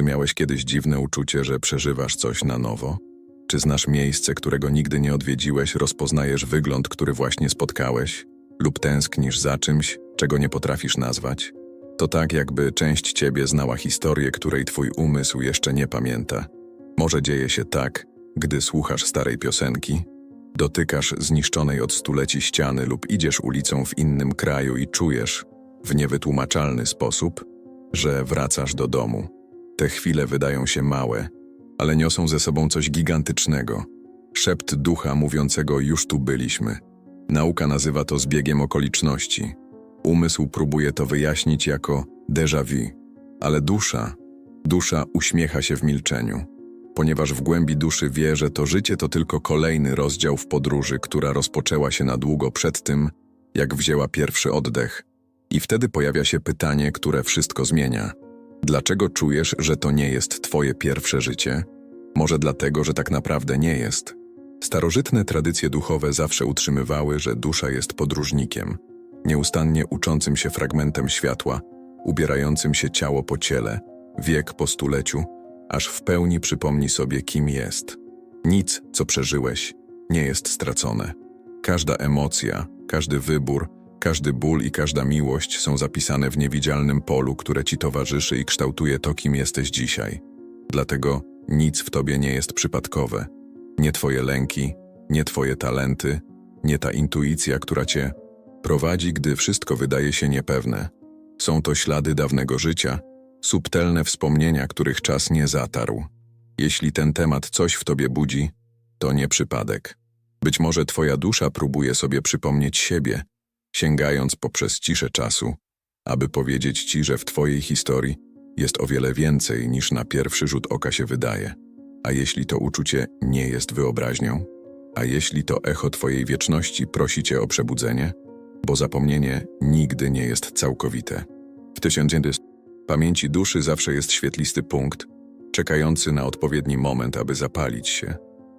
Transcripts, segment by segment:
Czy miałeś kiedyś dziwne uczucie, że przeżywasz coś na nowo? Czy znasz miejsce, którego nigdy nie odwiedziłeś, rozpoznajesz wygląd, który właśnie spotkałeś? Lub tęsknisz za czymś, czego nie potrafisz nazwać? To tak, jakby część ciebie znała historię, której twój umysł jeszcze nie pamięta. Może dzieje się tak, gdy słuchasz starej piosenki, dotykasz zniszczonej od stuleci ściany lub idziesz ulicą w innym kraju i czujesz, w niewytłumaczalny sposób, że wracasz do domu. Te chwile wydają się małe, ale niosą ze sobą coś gigantycznego. Szept ducha mówiącego już tu byliśmy. Nauka nazywa to zbiegiem okoliczności. Umysł próbuje to wyjaśnić jako déjà vu, ale dusza, dusza uśmiecha się w milczeniu, ponieważ w głębi duszy wie, że to życie to tylko kolejny rozdział w podróży, która rozpoczęła się na długo przed tym, jak wzięła pierwszy oddech. I wtedy pojawia się pytanie, które wszystko zmienia. Dlaczego czujesz, że to nie jest twoje pierwsze życie? Może dlatego, że tak naprawdę nie jest. Starożytne tradycje duchowe zawsze utrzymywały, że dusza jest podróżnikiem, nieustannie uczącym się fragmentem światła, ubierającym się ciało po ciele, wiek po stuleciu, aż w pełni przypomni sobie, kim jest. Nic, co przeżyłeś, nie jest stracone. Każda emocja, każdy wybór, każdy ból i każda miłość są zapisane w niewidzialnym polu, które ci towarzyszy i kształtuje to, kim jesteś dzisiaj. Dlatego nic w tobie nie jest przypadkowe. Nie twoje lęki, nie twoje talenty, nie ta intuicja, która cię prowadzi, gdy wszystko wydaje się niepewne. Są to ślady dawnego życia, subtelne wspomnienia, których czas nie zatarł. Jeśli ten temat coś w tobie budzi, to nie przypadek. Być może twoja dusza próbuje sobie przypomnieć siebie, sięgając poprzez ciszę czasu, aby powiedzieć ci, że w twojej historii jest o wiele więcej niż na pierwszy rzut oka się wydaje. A jeśli to uczucie nie jest wyobraźnią? A jeśli to echo twojej wieczności prosi cię o przebudzenie? Bo zapomnienie nigdy nie jest całkowite. W tysiącdziesiętym pamięci duszy zawsze jest świetlisty punkt, czekający na odpowiedni moment, aby zapalić się.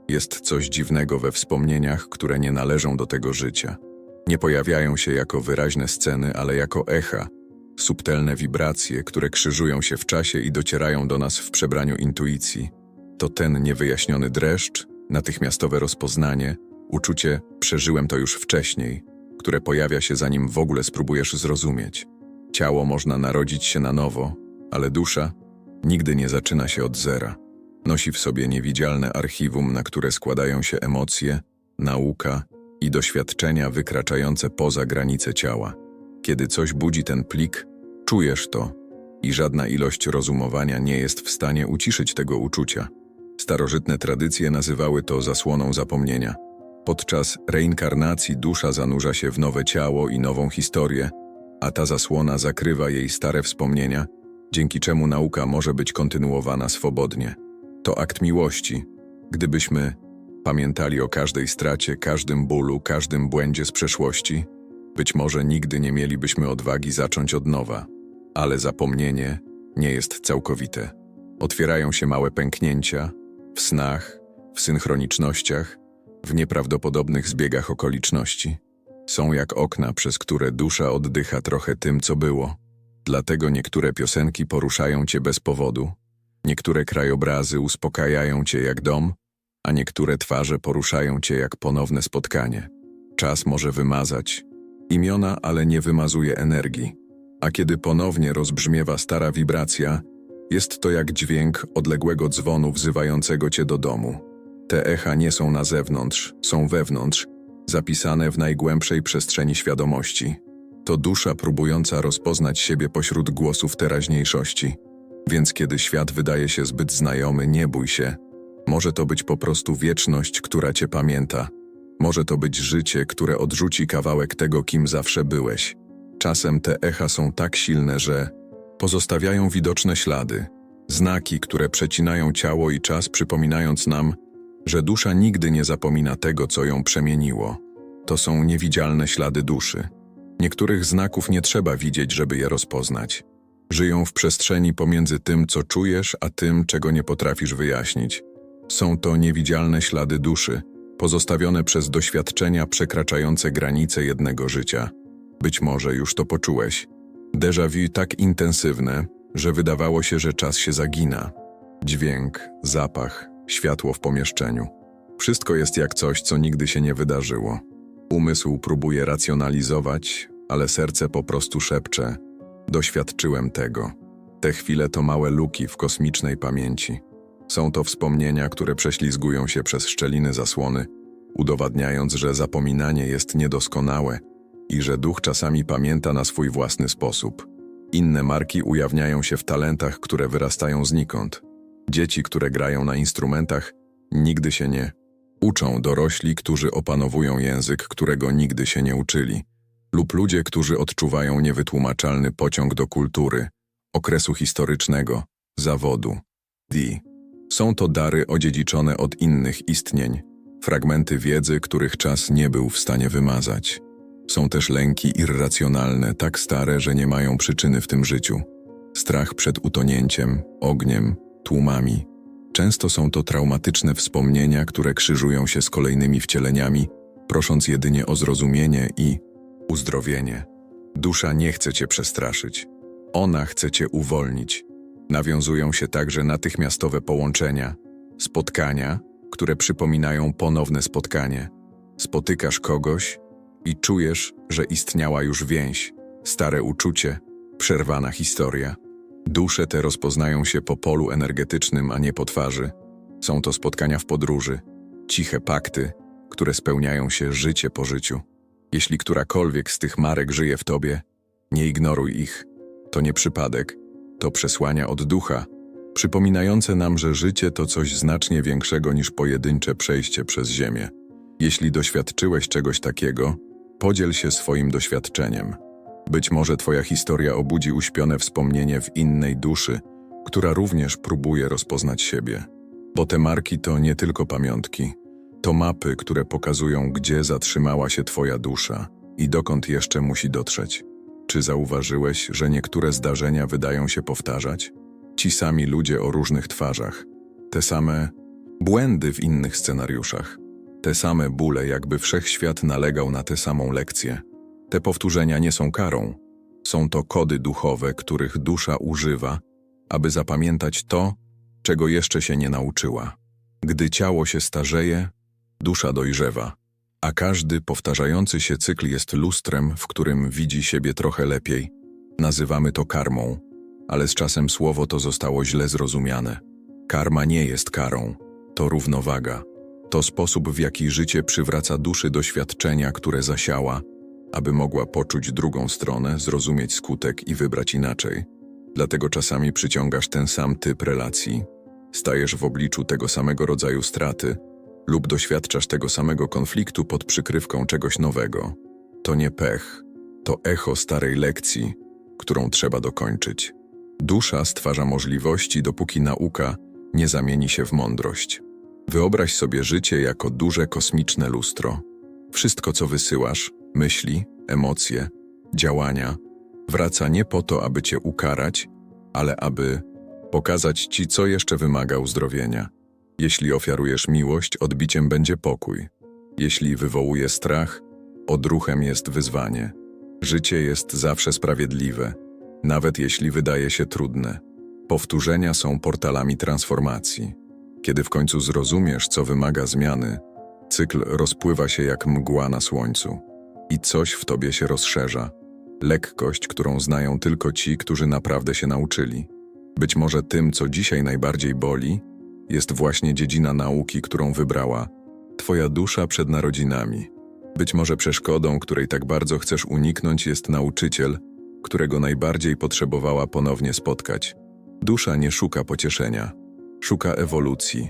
Jest coś dziwnego we wspomnieniach, które nie należą do tego życia. Nie pojawiają się jako wyraźne sceny, ale jako echa, subtelne wibracje, które krzyżują się w czasie i docierają do nas w przebraniu intuicji. To ten niewyjaśniony dreszcz, natychmiastowe rozpoznanie, uczucie przeżyłem to już wcześniej, które pojawia się zanim w ogóle spróbujesz zrozumieć. Ciało można narodzić się na nowo, ale dusza nigdy nie zaczyna się od zera. Nosi w sobie niewidzialne archiwum, na które składają się emocje, nauka i doświadczenia wykraczające poza granice ciała. Kiedy coś budzi ten plik, czujesz to i żadna ilość rozumowania nie jest w stanie uciszyć tego uczucia. Starożytne tradycje nazywały to zasłoną zapomnienia. Podczas reinkarnacji dusza zanurza się w nowe ciało i nową historię, a ta zasłona zakrywa jej stare wspomnienia, dzięki czemu nauka może być kontynuowana swobodnie. To akt miłości. Gdybyśmy pamiętali o każdej stracie, każdym bólu, każdym błędzie z przeszłości, być może nigdy nie mielibyśmy odwagi zacząć od nowa. Ale zapomnienie nie jest całkowite. Otwierają się małe pęknięcia w snach, w synchronicznościach, w nieprawdopodobnych zbiegach okoliczności. Są jak okna, przez które dusza oddycha trochę tym, co było. Dlatego niektóre piosenki poruszają cię bez powodu, niektóre krajobrazy uspokajają cię jak dom, a niektóre twarze poruszają cię jak ponowne spotkanie. Czas może wymazać imiona, ale nie wymazuje energii. A kiedy ponownie rozbrzmiewa stara wibracja, jest to jak dźwięk odległego dzwonu wzywającego cię do domu. Te echa nie są na zewnątrz, są wewnątrz, zapisane w najgłębszej przestrzeni świadomości. To dusza próbująca rozpoznać siebie pośród głosów teraźniejszości. Więc kiedy świat wydaje się zbyt znajomy, nie bój się. Może to być po prostu wieczność, która cię pamięta. Może to być życie, które odrzuci kawałek tego, kim zawsze byłeś. Czasem te echa są tak silne, że pozostawiają widoczne ślady, znaki, które przecinają ciało i czas, przypominając nam, że dusza nigdy nie zapomina tego, co ją przemieniło. To są niewidzialne ślady duszy. Niektórych znaków nie trzeba widzieć, żeby je rozpoznać. Żyją w przestrzeni pomiędzy tym, co czujesz, a tym, czego nie potrafisz wyjaśnić. Są to niewidzialne ślady duszy, pozostawione przez doświadczenia przekraczające granice jednego życia. Być może już to poczułeś. Déjà vu tak intensywne, że wydawało się, że czas się zagina. Dźwięk, zapach, światło w pomieszczeniu. Wszystko jest jak coś, co nigdy się nie wydarzyło. Umysł próbuje racjonalizować, ale serce po prostu szepcze: Doświadczyłem tego. Te chwile to małe luki w kosmicznej pamięci. Są to wspomnienia, które prześlizgują się przez szczeliny zasłony, udowadniając, że zapominanie jest niedoskonałe i że duch czasami pamięta na swój własny sposób. Inne marki ujawniają się w talentach, które wyrastają znikąd. Dzieci, które grają na instrumentach, nigdy się nie uczą dorośli, którzy opanowują język, którego nigdy się nie uczyli, lub ludzie, którzy odczuwają niewytłumaczalny pociąg do kultury, okresu historycznego, zawodu. D. Są to dary odziedziczone od innych istnień, fragmenty wiedzy, których czas nie był w stanie wymazać. Są też lęki irracjonalne, tak stare, że nie mają przyczyny w tym życiu. Strach przed utonięciem, ogniem, tłumami. Często są to traumatyczne wspomnienia, które krzyżują się z kolejnymi wcieleniami, prosząc jedynie o zrozumienie i uzdrowienie. Dusza nie chce cię przestraszyć. Ona chce cię uwolnić. Nawiązują się także natychmiastowe połączenia, spotkania, które przypominają ponowne spotkanie. Spotykasz kogoś i czujesz, że istniała już więź, stare uczucie, przerwana historia. Dusze te rozpoznają się po polu energetycznym, a nie po twarzy. Są to spotkania w podróży, ciche pakty, które spełniają się życie po życiu. Jeśli którakolwiek z tych marek żyje w tobie, nie ignoruj ich. To nie przypadek, to przesłania od ducha, przypominające nam, że życie to coś znacznie większego niż pojedyncze przejście przez ziemię. Jeśli doświadczyłeś czegoś takiego, podziel się swoim doświadczeniem. Być może Twoja historia obudzi uśpione wspomnienie w innej duszy, która również próbuje rozpoznać siebie. Bo te marki to nie tylko pamiątki, to mapy, które pokazują, gdzie zatrzymała się Twoja dusza i dokąd jeszcze musi dotrzeć. Czy zauważyłeś, że niektóre zdarzenia wydają się powtarzać? Ci sami ludzie o różnych twarzach, te same błędy w innych scenariuszach, te same bóle, jakby wszechświat nalegał na tę samą lekcję. Te powtórzenia nie są karą, są to kody duchowe, których dusza używa, aby zapamiętać to, czego jeszcze się nie nauczyła. Gdy ciało się starzeje, dusza dojrzewa, a każdy powtarzający się cykl jest lustrem, w którym widzi siebie trochę lepiej. Nazywamy to karmą, ale z czasem słowo to zostało źle zrozumiane. Karma nie jest karą, to równowaga. To sposób, w jaki życie przywraca duszy doświadczenia, które zasiała, aby mogła poczuć drugą stronę, zrozumieć skutek i wybrać inaczej. Dlatego czasami przyciągasz ten sam typ relacji, stajesz w obliczu tego samego rodzaju straty lub doświadczasz tego samego konfliktu pod przykrywką czegoś nowego. To nie pech, to echo starej lekcji, którą trzeba dokończyć. Dusza stwarza możliwości, dopóki nauka nie zamieni się w mądrość. Wyobraź sobie życie jako duże kosmiczne lustro. Wszystko, co wysyłasz, myśli, emocje, działania, wraca nie po to, aby cię ukarać, ale aby pokazać ci, co jeszcze wymaga uzdrowienia. Jeśli ofiarujesz miłość, odbiciem będzie pokój. Jeśli wywołuje strach, odruchem jest wyzwanie. Życie jest zawsze sprawiedliwe, nawet jeśli wydaje się trudne. Powtórzenia są portalami transformacji. Kiedy w końcu zrozumiesz, co wymaga zmiany, cykl rozpływa się jak mgła na słońcu i coś w tobie się rozszerza. Lekkość, którą znają tylko ci, którzy naprawdę się nauczyli. Być może tym, co dzisiaj najbardziej boli, jest właśnie dziedzina nauki, którą wybrała Twoja dusza przed narodzinami. Być może przeszkodą, której tak bardzo chcesz uniknąć, jest nauczyciel, którego najbardziej potrzebowała ponownie spotkać. Dusza nie szuka pocieszenia, szuka ewolucji.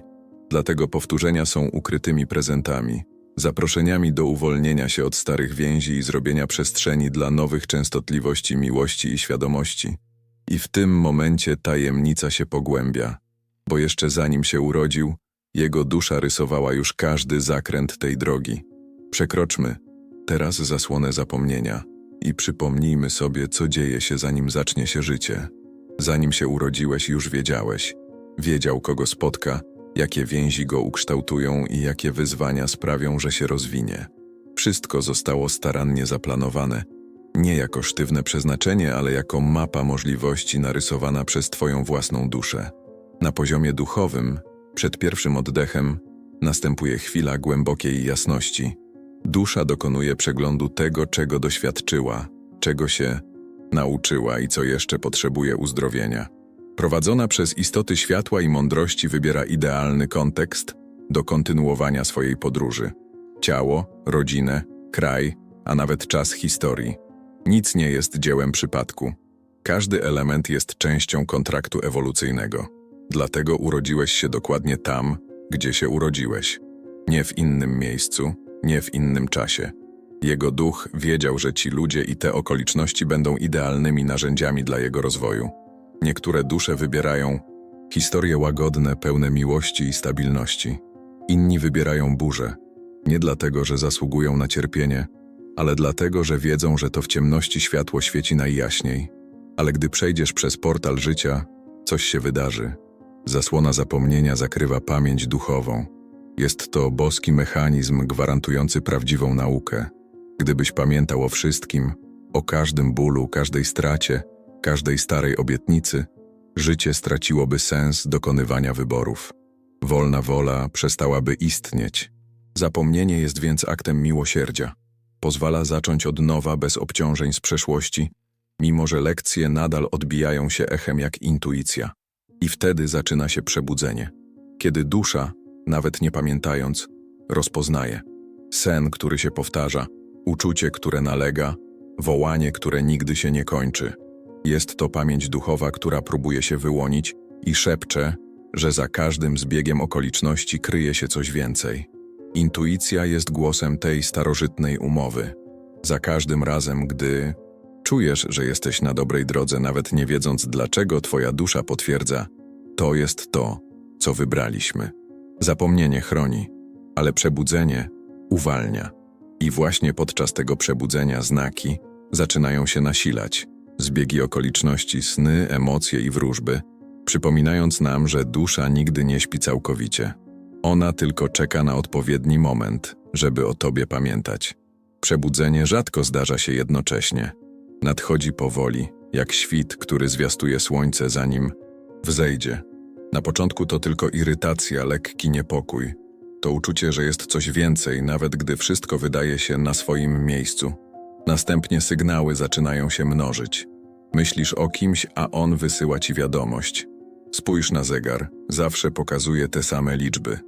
Dlatego powtórzenia są ukrytymi prezentami, zaproszeniami do uwolnienia się od starych więzi i zrobienia przestrzeni dla nowych częstotliwości miłości i świadomości. I w tym momencie tajemnica się pogłębia, bo jeszcze zanim się urodził, jego dusza rysowała już każdy zakręt tej drogi. Przekroczmy teraz zasłonę zapomnienia i przypomnijmy sobie, co dzieje się zanim zacznie się życie. Zanim się urodziłeś, już wiedziałeś. Wiedział, kogo spotka, jakie więzi go ukształtują i jakie wyzwania sprawią, że się rozwinie. Wszystko zostało starannie zaplanowane, Nie jako sztywne przeznaczenie, ale jako mapa możliwości narysowana przez Twoją własną duszę. Na poziomie duchowym, przed pierwszym oddechem, następuje chwila głębokiej jasności. Dusza dokonuje przeglądu tego, czego doświadczyła, czego się nauczyła i co jeszcze potrzebuje uzdrowienia. Prowadzona przez istoty światła i mądrości wybiera idealny kontekst do kontynuowania swojej podróży. Ciało, rodzinę, kraj, a nawet czas historii. Nic nie jest dziełem przypadku. Każdy element jest częścią kontraktu ewolucyjnego. Dlatego urodziłeś się dokładnie tam, gdzie się urodziłeś. Nie w innym miejscu, nie w innym czasie. Jego duch wiedział, że ci ludzie i te okoliczności będą idealnymi narzędziami dla jego rozwoju. Niektóre dusze wybierają historie łagodne, pełne miłości i stabilności. Inni wybierają burze, nie dlatego, że zasługują na cierpienie, ale dlatego, że wiedzą, że to w ciemności światło świeci najjaśniej. Ale gdy przejdziesz przez portal życia, coś się wydarzy. Zasłona zapomnienia zakrywa pamięć duchową. Jest to boski mechanizm gwarantujący prawdziwą naukę. Gdybyś pamiętał o wszystkim, o każdym bólu, każdej stracie, każdej starej obietnicy, życie straciłoby sens dokonywania wyborów. Wolna wola przestałaby istnieć. Zapomnienie jest więc aktem miłosierdzia. Pozwala zacząć od nowa bez obciążeń z przeszłości, mimo że lekcje nadal odbijają się echem jak intuicja. I wtedy zaczyna się przebudzenie. Kiedy dusza, nawet nie pamiętając, rozpoznaje. Sen, który się powtarza, uczucie, które nalega, wołanie, które nigdy się nie kończy. Jest to pamięć duchowa, która próbuje się wyłonić i szepcze, że za każdym zbiegiem okoliczności kryje się coś więcej. Intuicja jest głosem tej starożytnej umowy. Za każdym razem, gdy czujesz, że jesteś na dobrej drodze, nawet nie wiedząc dlaczego Twoja dusza potwierdza, to jest to, co wybraliśmy. Zapomnienie chroni, ale przebudzenie uwalnia. I właśnie podczas tego przebudzenia znaki zaczynają się nasilać. Zbiegi okoliczności, sny, emocje i wróżby, przypominając nam, że dusza nigdy nie śpi całkowicie. Ona tylko czeka na odpowiedni moment, żeby o tobie pamiętać. Przebudzenie rzadko zdarza się jednocześnie. Nadchodzi powoli, jak świt, który zwiastuje słońce zanim wzejdzie. Na początku to tylko irytacja, lekki niepokój. To uczucie, że jest coś więcej, nawet gdy wszystko wydaje się na swoim miejscu. Następnie sygnały zaczynają się mnożyć. Myślisz o kimś, a on wysyła ci wiadomość. Spójrz na zegar, zawsze pokazuje te same liczby.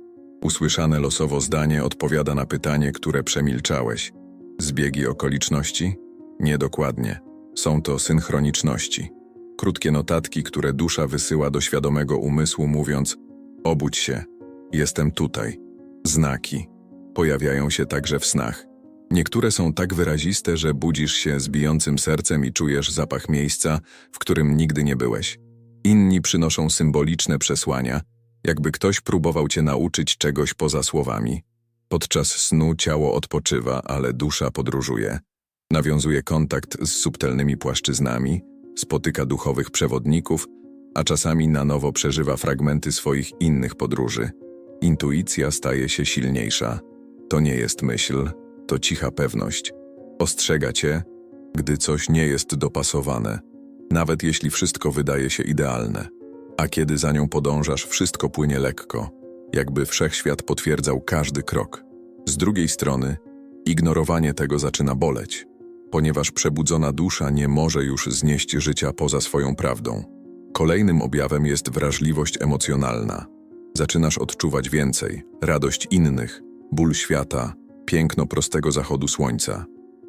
Usłyszane losowo zdanie odpowiada na pytanie, które przemilczałeś. Zbiegi okoliczności? Niedokładnie. Są to synchroniczności. Krótkie notatki, które dusza wysyła do świadomego umysłu, mówiąc: Obudź się, jestem tutaj. Znaki. Pojawiają się także w snach. Niektóre są tak wyraziste, że budzisz się z bijącym sercem i czujesz zapach miejsca, w którym nigdy nie byłeś. Inni przynoszą symboliczne przesłania, jakby ktoś próbował cię nauczyć czegoś poza słowami. Podczas snu ciało odpoczywa, ale dusza podróżuje. Nawiązuje kontakt z subtelnymi płaszczyznami, spotyka duchowych przewodników, a czasami na nowo przeżywa fragmenty swoich innych podróży. Intuicja staje się silniejsza. To nie jest myśl, to cicha pewność. Ostrzega cię, gdy coś nie jest dopasowane, nawet jeśli wszystko wydaje się idealne. A kiedy za nią podążasz, wszystko płynie lekko, jakby wszechświat potwierdzał każdy krok. Z drugiej strony, ignorowanie tego zaczyna boleć, ponieważ przebudzona dusza nie może już znieść życia poza swoją prawdą. Kolejnym objawem jest wrażliwość emocjonalna. Zaczynasz odczuwać więcej, radość innych, ból świata, piękno prostego zachodu słońca.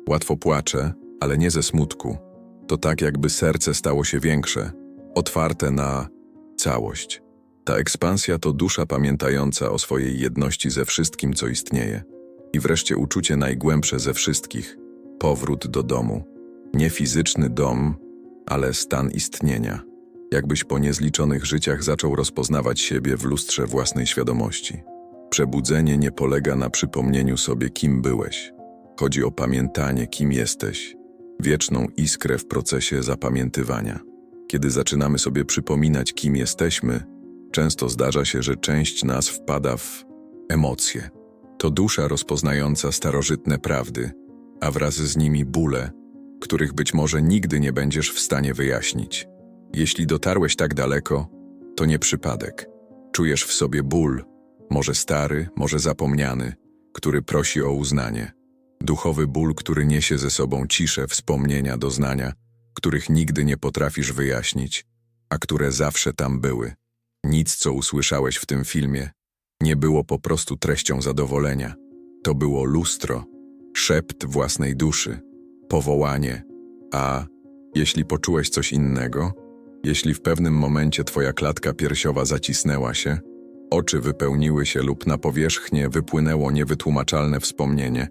Łatwo płaczę, ale nie ze smutku. To tak, jakby serce stało się większe, otwarte na całość. Ta ekspansja to dusza pamiętająca o swojej jedności ze wszystkim, co istnieje. I wreszcie uczucie najgłębsze ze wszystkich powrót do domu. Nie fizyczny dom, ale stan istnienia. Jakbyś po niezliczonych życiach zaczął rozpoznawać siebie w lustrze własnej świadomości. Przebudzenie nie polega na przypomnieniu sobie, kim byłeś. Chodzi o pamiętanie, kim jesteś, wieczną iskrę w procesie zapamiętywania. Kiedy zaczynamy sobie przypominać, kim jesteśmy, często zdarza się, że część nas wpada w emocje. To dusza rozpoznająca starożytne prawdy, a wraz z nimi bóle, których być może nigdy nie będziesz w stanie wyjaśnić. Jeśli dotarłeś tak daleko, to nie przypadek. Czujesz w sobie ból, może stary, może zapomniany, który prosi o uznanie. Duchowy ból, który niesie ze sobą ciszę, wspomnienia, doznania, których nigdy nie potrafisz wyjaśnić, a które zawsze tam były. Nic, co usłyszałeś w tym filmie, nie było po prostu treścią zadowolenia. To było lustro, szept własnej duszy, powołanie. A jeśli poczułeś coś innego, jeśli w pewnym momencie twoja klatka piersiowa zacisnęła się, oczy wypełniły się lub na powierzchnię wypłynęło niewytłumaczalne wspomnienie,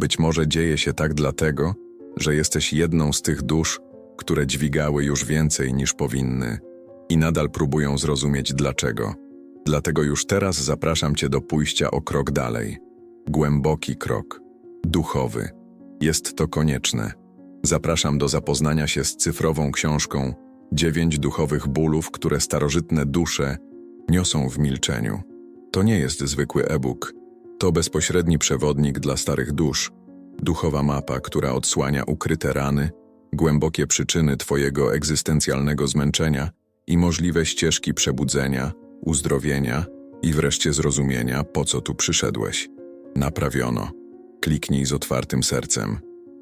być może dzieje się tak dlatego, że jesteś jedną z tych dusz, które dźwigały już więcej niż powinny i nadal próbują zrozumieć dlaczego. Dlatego już teraz zapraszam Cię do pójścia o krok dalej. Głęboki krok, duchowy. Jest to konieczne. Zapraszam do zapoznania się z cyfrową książką Dziewięć duchowych bólów, które starożytne dusze niosą w milczeniu. To nie jest zwykły e-book, to bezpośredni przewodnik dla starych dusz, duchowa mapa, która odsłania ukryte rany, głębokie przyczyny Twojego egzystencjalnego zmęczenia i możliwe ścieżki przebudzenia, uzdrowienia i wreszcie zrozumienia, po co tu przyszedłeś. Naprawiono. Kliknij z otwartym sercem.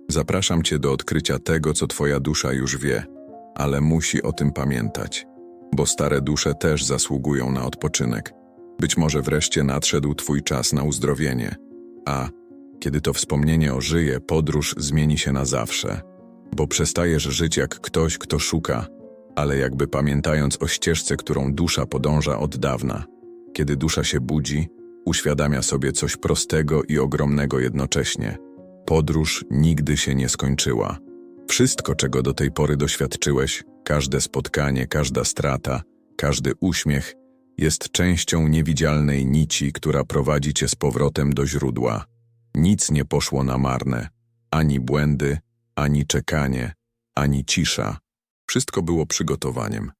Zapraszam Cię do odkrycia tego, co Twoja dusza już wie, ale musi o tym pamiętać, bo stare dusze też zasługują na odpoczynek. Być może wreszcie nadszedł Twój czas na uzdrowienie, a kiedy to wspomnienie ożyje, podróż zmieni się na zawsze, bo przestajesz żyć jak ktoś, kto szuka, ale jakby pamiętając o ścieżce, którą dusza podąża od dawna. Kiedy dusza się budzi, uświadamia sobie coś prostego i ogromnego jednocześnie. Podróż nigdy się nie skończyła. Wszystko, czego do tej pory doświadczyłeś, każde spotkanie, każda strata, każdy uśmiech, jest częścią niewidzialnej nici, która prowadzi cię z powrotem do źródła. Nic nie poszło na marne, ani błędy, ani czekanie, ani cisza. Wszystko było przygotowaniem.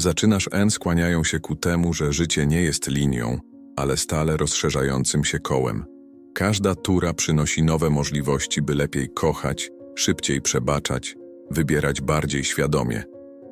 Zaczynasz N skłaniają się ku temu, że życie nie jest linią, ale stale rozszerzającym się kołem. Każda tura przynosi nowe możliwości, by lepiej kochać, szybciej przebaczać, wybierać bardziej świadomie.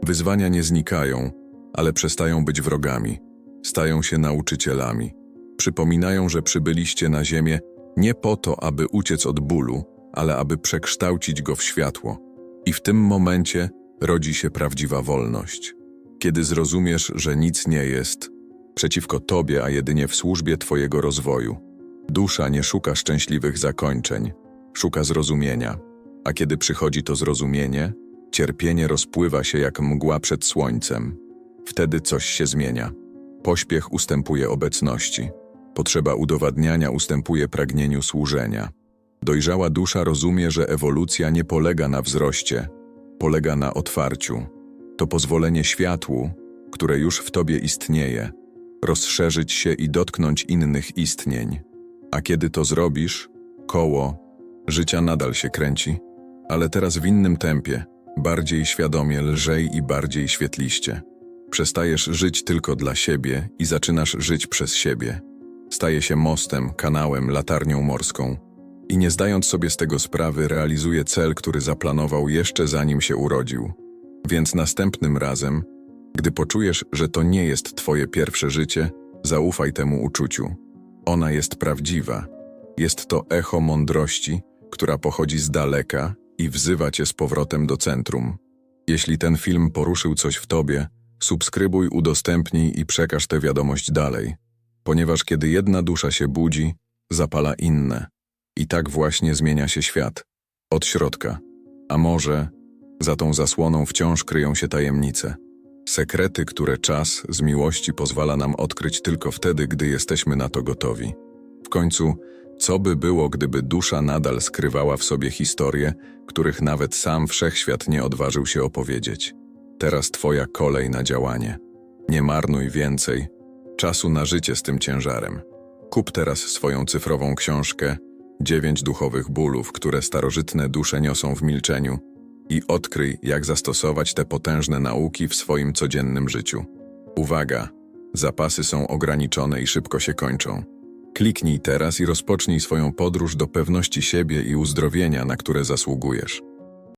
Wyzwania nie znikają, ale przestają być wrogami, stają się nauczycielami. Przypominają, że przybyliście na ziemię nie po to, aby uciec od bólu, ale aby przekształcić go w światło. I w tym momencie rodzi się prawdziwa wolność. Kiedy zrozumiesz, że nic nie jest przeciwko Tobie, a jedynie w służbie Twojego rozwoju. Dusza nie szuka szczęśliwych zakończeń, szuka zrozumienia. A kiedy przychodzi to zrozumienie, cierpienie rozpływa się jak mgła przed słońcem. Wtedy coś się zmienia. Pośpiech ustępuje obecności. Potrzeba udowadniania ustępuje pragnieniu służenia. Dojrzała dusza rozumie, że ewolucja nie polega na wzroście, polega na otwarciu. To pozwolenie światłu, które już w tobie istnieje, rozszerzyć się i dotknąć innych istnień. A kiedy to zrobisz, koło życia nadal się kręci, ale teraz w innym tempie, bardziej świadomie, lżej i bardziej świetliście. Przestajesz żyć tylko dla siebie i zaczynasz żyć przez siebie. Staje się mostem, kanałem, latarnią morską. I nie zdając sobie z tego sprawy, realizuje cel, który zaplanował jeszcze zanim się urodził. Więc następnym razem, gdy poczujesz, że to nie jest twoje pierwsze życie, zaufaj temu uczuciu. Ona jest prawdziwa. Jest to echo mądrości, która pochodzi z daleka i wzywa cię z powrotem do centrum. Jeśli ten film poruszył coś w tobie, subskrybuj, udostępnij i przekaż tę wiadomość dalej, ponieważ kiedy jedna dusza się budzi, zapala inne. I tak właśnie zmienia się świat. Od środka. A może za tą zasłoną wciąż kryją się tajemnice. Sekrety, które czas z miłości pozwala nam odkryć tylko wtedy, gdy jesteśmy na to gotowi. W końcu, co by było, gdyby dusza nadal skrywała w sobie historie, których nawet sam wszechświat nie odważył się opowiedzieć? Teraz Twoja kolej na działanie. Nie marnuj więcej czasu na życie z tym ciężarem. Kup teraz swoją cyfrową książkę Dziewięć duchowych bólów, które starożytne dusze niosą w milczeniu i odkryj, jak zastosować te potężne nauki w swoim codziennym życiu. Uwaga! Zapasy są ograniczone i szybko się kończą. Kliknij teraz i rozpocznij swoją podróż do pewności siebie i uzdrowienia, na które zasługujesz.